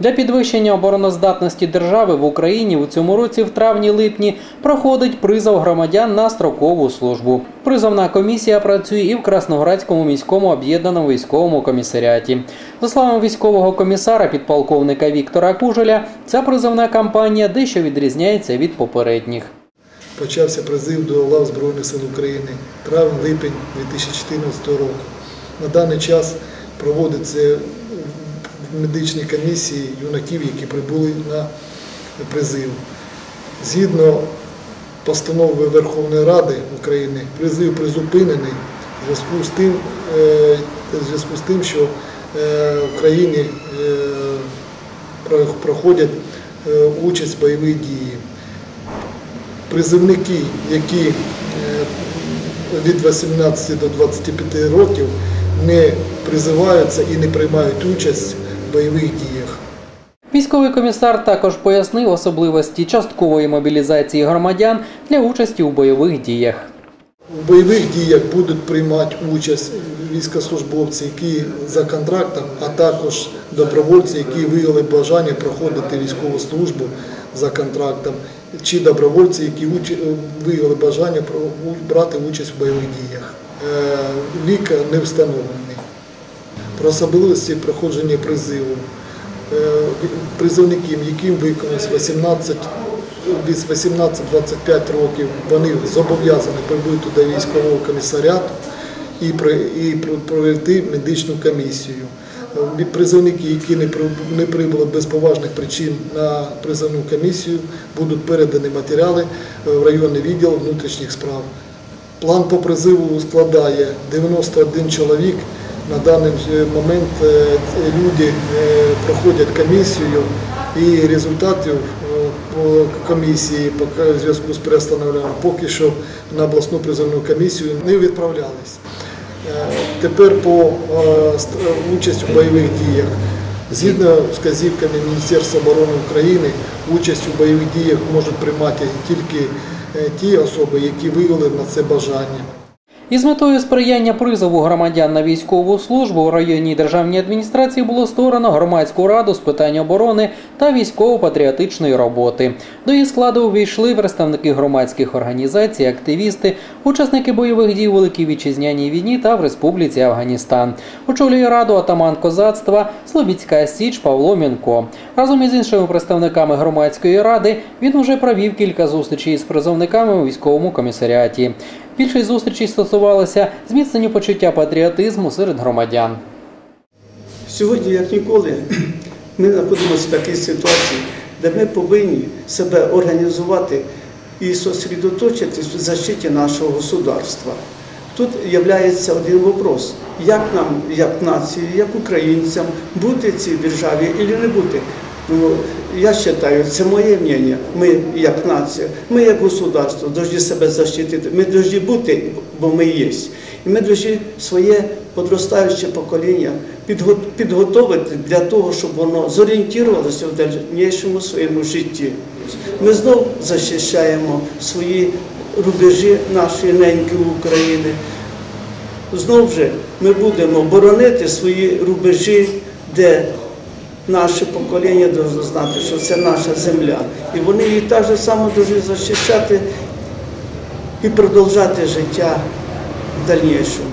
Для підвищення обороноздатності держави в Україні у цьому році в травні-липні проходить призов громадян на строкову службу. Призовна комісія працює і в Красноградському міському об'єднаному військовому комісаріаті. За словами військового комісара підполковника Віктора Кужеля, ця призовна кампанія дещо відрізняється від попередніх. Почався призив до лав Збройних сил України травень-липень 2014 року. На даний час проводиться в медичній комісії юнаків, які прибули на призив. Згідно постанови Верховної Ради України, призив призупинений в зв'язку з тим, е, що е, в країні е, проходять участь в бойових діях призивники, які від 18 до 25 років не призиваються і не приймають участь бойових діях. Військовий комісар також пояснив особливості часткової мобілізації громадян для участі у бойових діях. У бойових діях будуть приймати участь військовослужбовці, які за контрактом, а також добровольці, які виявили бажання проходити військову службу за контрактом, чи добровольці, які виявили бажання брати участь в бойових діях. Е, Вік не встановлений. Про особливості проходження призиву. Е, Призовників, яким виконалось 18 від 18-25 років, вони зобов'язані прибути до військового комісаріату і при- і про- пройти медичну комісію. Е, Призовники, які не прибули без поважних причин на призовну комісію, будуть передані матеріали е, в районний відділ внутрішніх справ. План по призиву складає 91 чоловік. На даний е, момент е, люди е, проходять комісію і результатів по комісії в зв'язку з перестановленням поки що на обласну призовну комісію не відправлялись. Тепер по участь у бойових діях. Згідно з вказівками Міністерства оборони України, участь у бойових діях можуть приймати тільки ті особи, які виявили на це бажання. Із метою сприяння призову громадян на військову службу у районній державній адміністрації було створено громадську раду з питань оборони та військово-патріотичної роботи. До її складу увійшли представники громадських організацій, активісти, учасники бойових дій у Великій Вітчизняній війні та в Республіці Афганістан. Очолює раду атаман козацтва Слобідська Січ Павло Мінко. Разом із іншими представниками громадської ради він уже провів кілька зустрічей з призовниками у військовому комісаріаті. Більшість зустрічей стосувалася зміцнення почуття патріотизму серед громадян. Сьогодні, як ніколи, ми знаходимося в такій ситуації, де ми повинні себе організувати і зосередоточитись в защиті нашого государства. Тут є один вопрос, як нам, як нації, як українцям, бути в цій державі і не бути. Ну, я вважаю, це моє мнення. Ми, як нація, ми як государство, повинні себе захистити. Ми повинні бути, бо ми є. І ми повинні своє подростаюче покоління підго- підготовити для того, щоб воно зорієнтувалося в дальнішому своєму житті. Ми знов захищаємо свої рубежі нашої неньки України. Знов же ми будемо боронити свої рубежі, де наше покоління повинно знати, що це наша земля. І вони її так же само повинні захищати і продовжати життя в дальнішому.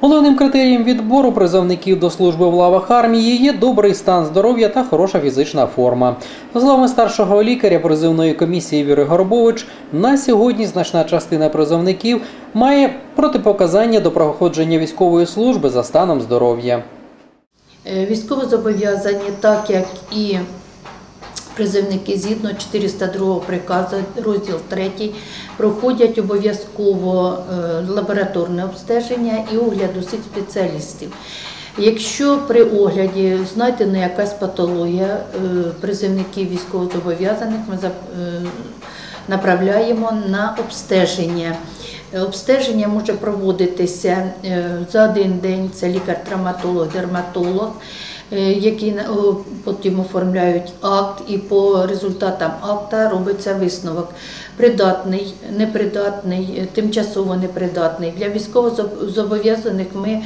Головним критерієм відбору призовників до служби в лавах армії є добрий стан здоров'я та хороша фізична форма. За словами старшого лікаря призовної комісії Віри Горбович, на сьогодні значна частина призовників має протипоказання до проходження військової служби за станом здоров'я. Е, Військовозобов'язані, так як і призивники згідно 402 приказу, розділ 3, проходять обов'язково е, лабораторне обстеження і огляд усіх спеціалістів. Якщо при огляді знайдена якась патологія е, призивників військовозобов'язаних, ми направляємо на обстеження. Е, Обстеження може проводитися е, за один день. Це лікар-травматолог, дерматолог, е, які потім оформляють акт, і по результатам акта робиться висновок. Придатний, непридатний, тимчасово непридатний. Для військовозобов'язаних ми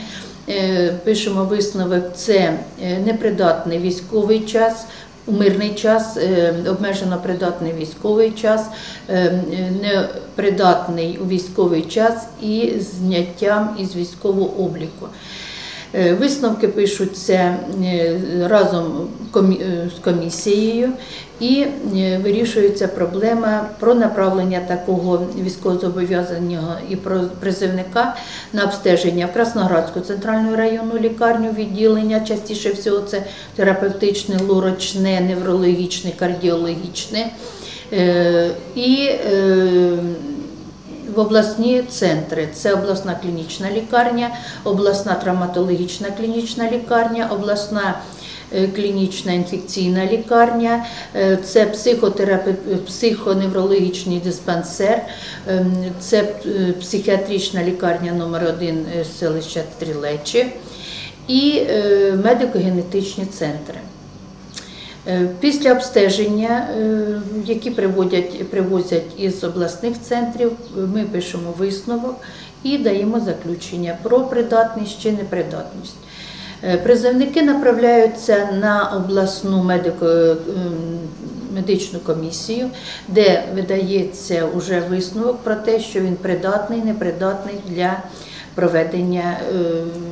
пишемо висновок, це непридатний військовий час. У мирний час, е, обмежено придатний військовий час, е, непридатний у військовий час і зняттям із військового обліку. Е, Висновки пишуться е, разом е, з комісією і вирішується проблема про направлення такого військовозобов'язаного і призивника на обстеження в Красноградську центральну районну лікарню відділення. Частіше всього це терапевтичне, лурочне, неврологічне, кардіологічне. І в обласні центри. Це обласна клінічна лікарня, обласна травматологічна клінічна лікарня, обласна е, клінічна інфекційна лікарня, е, це психоневрологічний диспансер, ем, це е, психіатрична лікарня номер 1 селища Стрілечі і медико-генетичні центри. Е, Після обстеження, е, які приводять, привозять із обласних центрів, ми пишемо висновок і даємо заключення про придатність чи непридатність. Е, Призовники направляються на обласну медичну комісію, де видається вже висновок про те, що він придатний, непридатний для проведення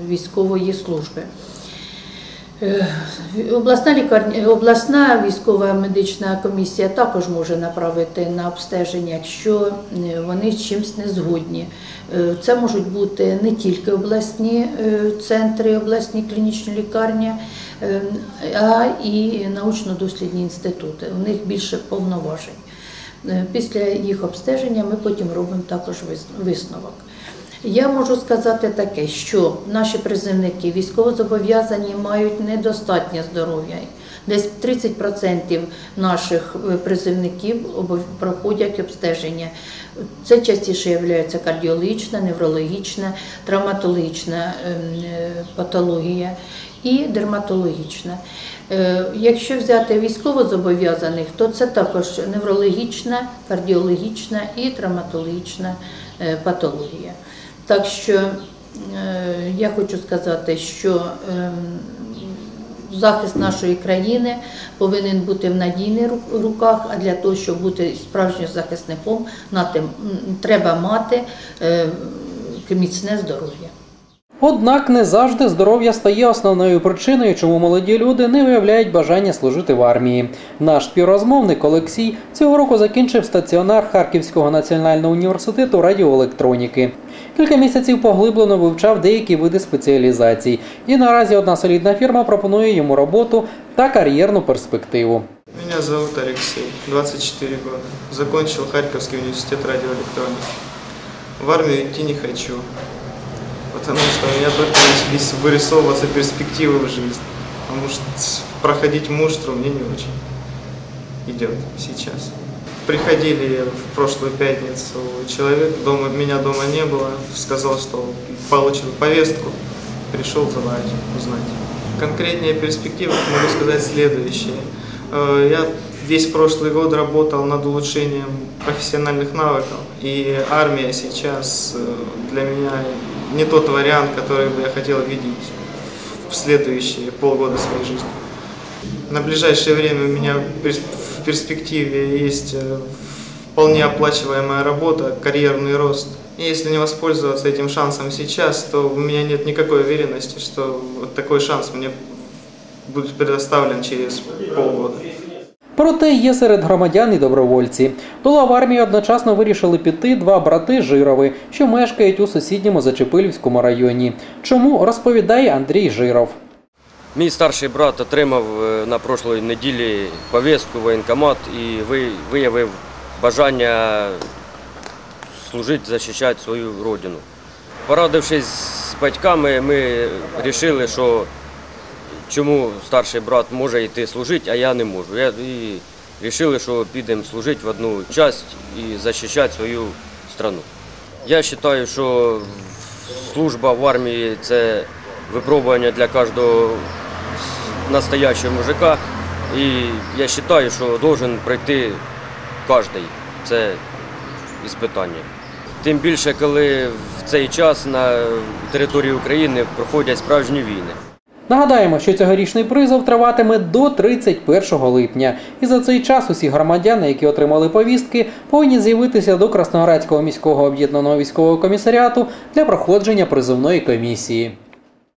військової служби. Е, Обласна лікарня, обласна військова медична комісія також може направити на обстеження, якщо е, вони з чимось не згодні. Е, Це можуть бути не тільки обласні центри, обласні клінічні лікарні, е, а і научно-дослідні інститути. У них більше повноважень. Після їх обстеження ми потім робимо також вис- висновок. Я можу сказати таке, що наші призивники військовозобов'язані мають недостатнє здоров'я. Десь 30% наших е, призивників проходять обстеження. Це частіше є кардіологічна, неврологічна, травматологічна ем, е, патологія і дерматологічна. Е, Якщо взяти військовозобов'язаних, то це також неврологічна, кардіологічна і травматологічна патологія. Так що е, я хочу сказати, що ем, захист нашої країни повинен бути в надійних ру- руках, а для того, щоб бути справжнім захисником, тим, треба мати е, міцне здоров'я. Однак не завжди здоров'я стає основною причиною, чому молоді люди не виявляють бажання служити в армії. Наш співрозмовник Олексій цього року закінчив стаціонар Харківського національного університету радіоелектроніки. Кілька місяців поглиблено вивчав деякі види спеціалізацій, і наразі одна солідна фірма пропонує йому роботу та кар'єрну перспективу. Меня зовут Алексей, 24 года. Закончил Харьковский университет радиоэлектроники. В армию идти не хочу, потому что у меня только начались вырисовываться перспективы в жизни. Потому что проходить муштру мне не очень идет сейчас. Приходили в прошлую пятницу человек, дома, меня дома не было, сказал, что получил повестку, пришел забрать, узнать. Конкретнее перспективы могу сказать следующее. Э, Я весь прошлый год работал над улучшением профессиональных навыков, и армия сейчас э, для меня не тот вариант, который бы я хотел видеть в следующие полгода своей жизни. На ближайшее время у меня перс- в перспективе есть э, вполне оплачиваемая работа, карьерный рост. И если не воспользоваться этим шансом сейчас, то у меня нет никакой уверенности, что вот такой шанс мне будет предоставлен через полгода. Проте є серед громадян і добровольці. До лав армії одночасно вирішили піти два брати Жирови, що мешкають у сусідньому Зачепилівському районі. Чому розповідає Андрій Жиров. Мій старший брат отримав е, на прошлої неділі повістку воєнкомат і виявив бажання служити, захищати свою родину. Порадившись з батьками, ми вирішили, що чому старший брат може йти служити, а я не можу. Я- І вирішили, що підемо служити в одну часть і захищати свою страну. Я вважаю, що служба в армії це випробування для кожного настоящего мужика. І я вважаю, що должен пройти кожен це іспитання. Тим більше, коли в цей час на території України проходять справжні війни. Нагадаємо, що цьогорічний призов триватиме до 31 липня, і за цей час усі громадяни, які отримали повістки, повинні з'явитися до Красноградського міського об'єднаного військового комісаріату для проходження призовної комісії.